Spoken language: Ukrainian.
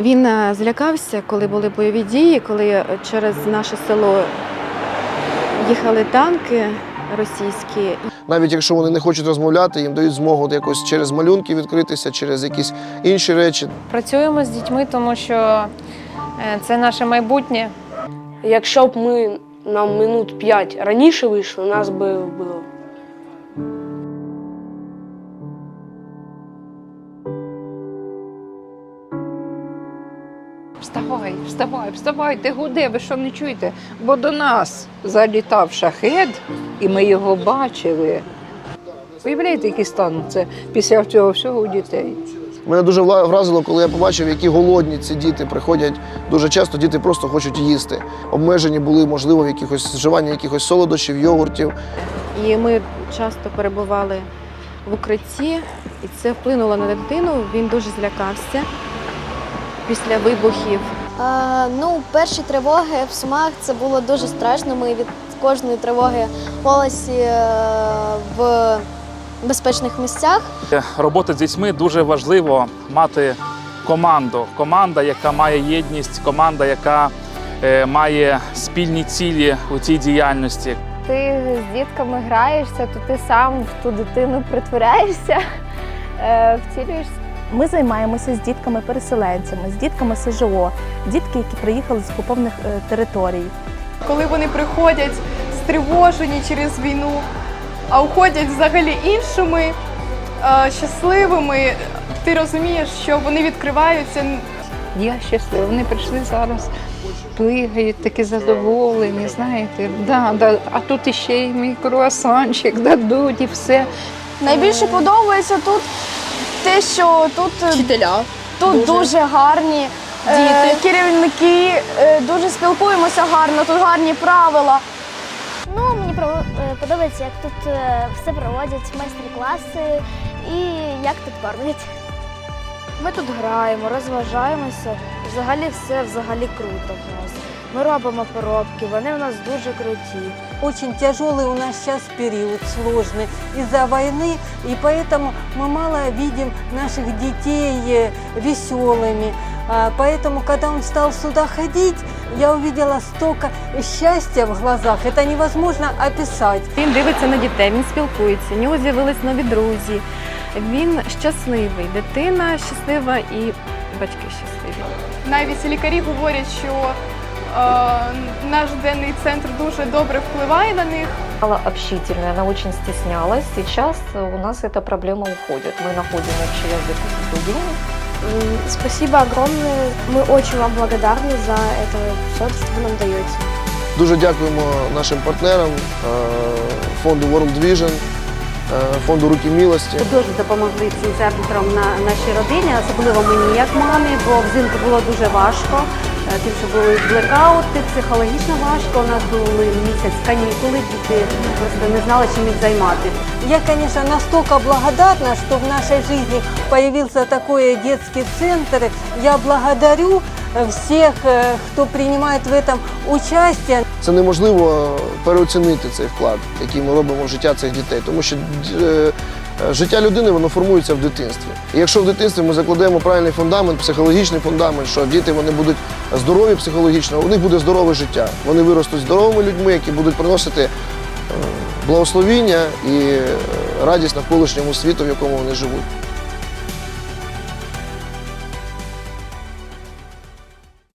Він е, злякався, коли були бойові дії, коли е, через наше село їхали танки російські. Навіть якщо вони не хочуть розмовляти, їм дають змогу якось через малюнки відкритися, через якісь інші речі. Працюємо з дітьми, тому що е, це наше майбутнє. Якщо б ми на минут 5 раніше вийшли, нас би вбило. Вставай, вставай, вставайте, гуде, ви що не чуєте? Бо до нас залітав шахет, і ми його бачили. Уявляєте, який стан це після цього всього у дітей. Мене дуже вразило, коли я побачив, які голодні ці діти приходять. Дуже часто діти просто хочуть їсти. Обмежені були, можливо, в якихось вживання якихось солодощів, йогуртів. І ми часто перебували в укритті, і це вплинуло на дитину. Він дуже злякався після вибухів. Е, ну, перші тривоги в Сумах це було дуже страшно. Ми від кожної тривоги в голосі е, в безпечних місцях. Робота з дітьми дуже важливо мати команду. Команда, яка має єдність, команда, яка е, має спільні цілі у цій діяльності. Ти з дітками граєшся, то ти сам в ту дитину притворяєшся, е, втілюєшся. Ми займаємося з дітками-переселенцями, з дітками СЖО, дітки, які приїхали з окупованих е, територій. коли вони приходять стривожені через війну, а уходять взагалі іншими, е, щасливими, ти розумієш, що вони відкриваються. Я щаслива. Вони прийшли зараз, плигають, такі задоволені, знаєте. Да, да. А тут іще й мій круасанчик дадуть і все. Найбільше подобається тут те, що тут е, Вчителя. тут дуже, гарні е, керівники, е, дуже спілкуємося гарно, тут гарні правила. Ну, мені е, подобається, як тут е, все проводять, майстер-класи і як тут кормлять. Ми тут граємо, розважаємося. Взагалі все взагалі круто в нас. Ми робимо поробки, вони в нас дуже круті. Очень тяжелый у нас сейчас период, сложный из-за войны, и поэтому мы мало видим наших детей э, веселыми. А, Поэтому, когда он стал сюда ходить, я увидела столько счастья в глазах, это невозможно описать. Він дивиться на дітей, він спілкується, у нього з'явились нові друзі. Він щасливий, дитина щаслива і батьки щасливі. Навіть лікарі говорять, що е, наш денний центр дуже добре впливає на них. Стала общительная, она очень стеснялась. Сейчас у нас эта проблема уходит. Мы находим общий язык с людьми. М, Спасибо огромное. Мы очень вам благодарны за это все, что вы нам даете. Дуже дякуємо нашим партнерам е, фонду World Vision, е, фонду Руки Мілості. Дуже допомогли цим центром на нашій родині, особливо мені як мамі, бо взимку було дуже важко. е, Тим, що були блекаути, психологічно важко. У нас були місяць канікули, діти просто не знали, чим їх займати. Я, конечно, настолько благодарна, что в нашей жизни появился такой детский центр. Я благодарю э, всех, э, кто принимает в этом участие. Це неможливо переоцінити цей вклад, який ми робимо в життя цих дітей, тому що е, е, життя людини воно формується в дитинстві. І якщо в дитинстві ми закладемо правильний фундамент, психологічний фундамент, що діти вони будуть здорові психологічно, у них буде здорове життя. Вони виростуть здоровими людьми, які будуть приносити е, благословіння і е, радість навколишньому світу, в якому вони живуть.